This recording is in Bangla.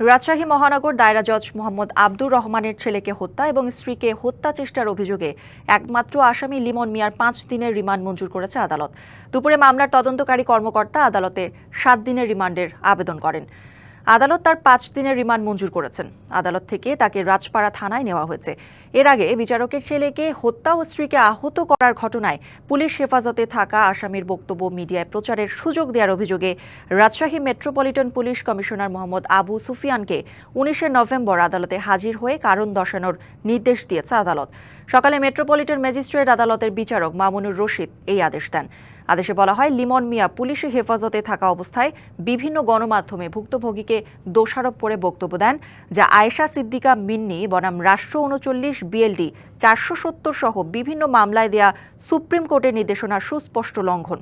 রাজশাহী মহানগর দায়রা জজ মোহাম্মদ আব্দুর রহমানের ছেলেকে হত্যা এবং স্ত্রীকে হত্যা চেষ্টার অভিযোগে একমাত্র আসামি লিমন মিয়ার পাঁচ দিনের রিমান্ড মঞ্জুর করেছে আদালত। দুপুরে মামলার তদন্তকারী কর্মকর্তা আদালতে সাত দিনের রিমান্ডের আবেদন করেন। আদালত তার পাঁচ দিনের রিমান্ড মঞ্জুর করেছেন। আদালত থেকে তাকে রাজপাড়া থানায় নেওয়া হয়েছে। এর আগে বিচারকের ছেলেকে হত্যা ও স্ত্রীকে আহত করার ঘটনায় পুলিশ হেফাজতে থাকা আসামির বক্তব্য মিডিয়ায় প্রচারের সুযোগ দেওয়ার অভিযোগে Rajshahi metropolitan police commissioner Mohammad Abu সুফিয়ানকে উনিশে নভেম্বর আদালতে হাজির হয়ে কারণ দর্শানোর নির্দেশ দিয়েছে আদালত। সকালে মেট্রোপলিটন ম্যাজিস্ট্রেট আদালতের বিচারক মামুনুর রশিদ এই আদেশ দেন। আদেশে বলা হয়, লিমন মিয়া পুলিশি হেফাজতে থাকা অবস্থায় বিভিন্ন গণমাধ্যমে ভুক্তভোগীকে দোষারোপ করে বক্তব্য দেন, যা আয়েশা সিদ্দিকা মিন্নি বনাম রাষ্ট্র উনচল্লিশ, বিএলডি চারশো সত্তর সহ বিভিন্ন মামলায় দেয়া সুপ্রিম কোর্টের নির্দেশনা সুস্পষ্ট লঙ্ঘন।